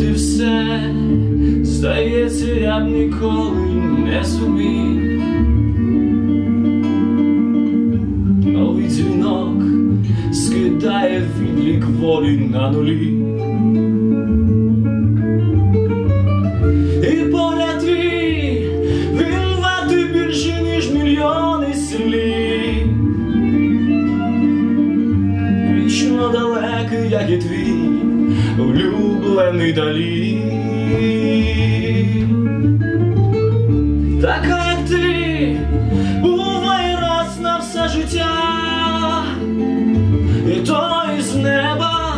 забути все, здається, я б ніколи не зумів. Новий дзвінок скидає відлік волі на нулі. І погляд твій, він варти більше, ніж мільйони слів. Вічно далекий, як і твій улюблений далі. Така, ти, бувай раз на все життя, і то із неба,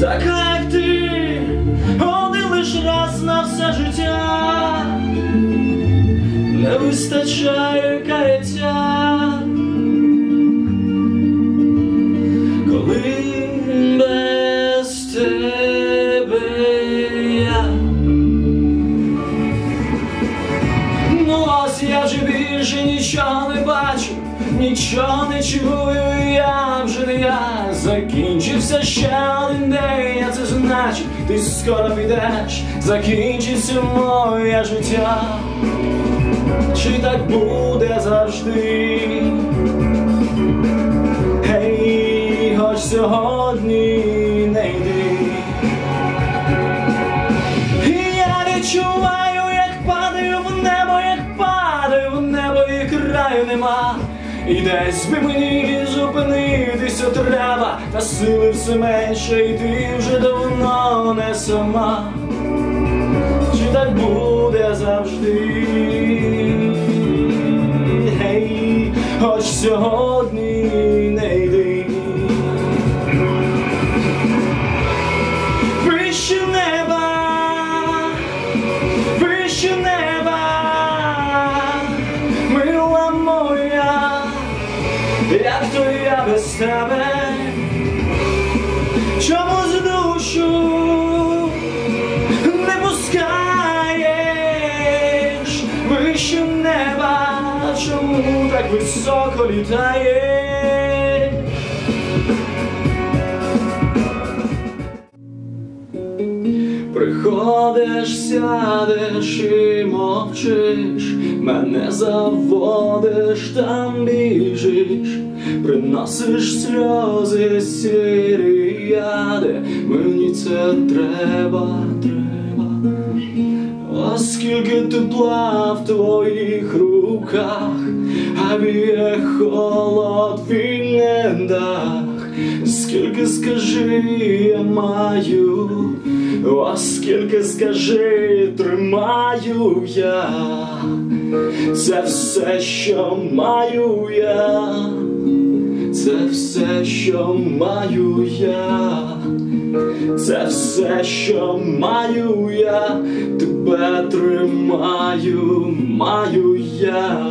така, як ти, один лиш раз на все життя, не вистачає каяття. Ну я вже більше нічого не бачу, нічого не чую, я вже не я Закінчився ще один день, а це значить, ти скоро підеш, закінчиться моє життя. Чи так буде завжди? Гей, хоч сьогодні І десь би мені зупинитися треба, та сили все менше, і ти вже давно не сама. Чи так буде завжди? Гей, хоч сьогодні без тебе, чому з душу не пускаєш вище неба, чому так високо літаєш? Приходиш, сядеш і мовчиш, мене заводиш, там біжиш, приносиш сльози сірі яди, мені це треба, треба, оскільки тепла в твоїх руках, а б'є холод вільне дах, скільки скажи я маю. Оскільки скажи, тримаю я, це все, що маю я, це все, що маю я, це все, що маю я, тебе тримаю, маю я.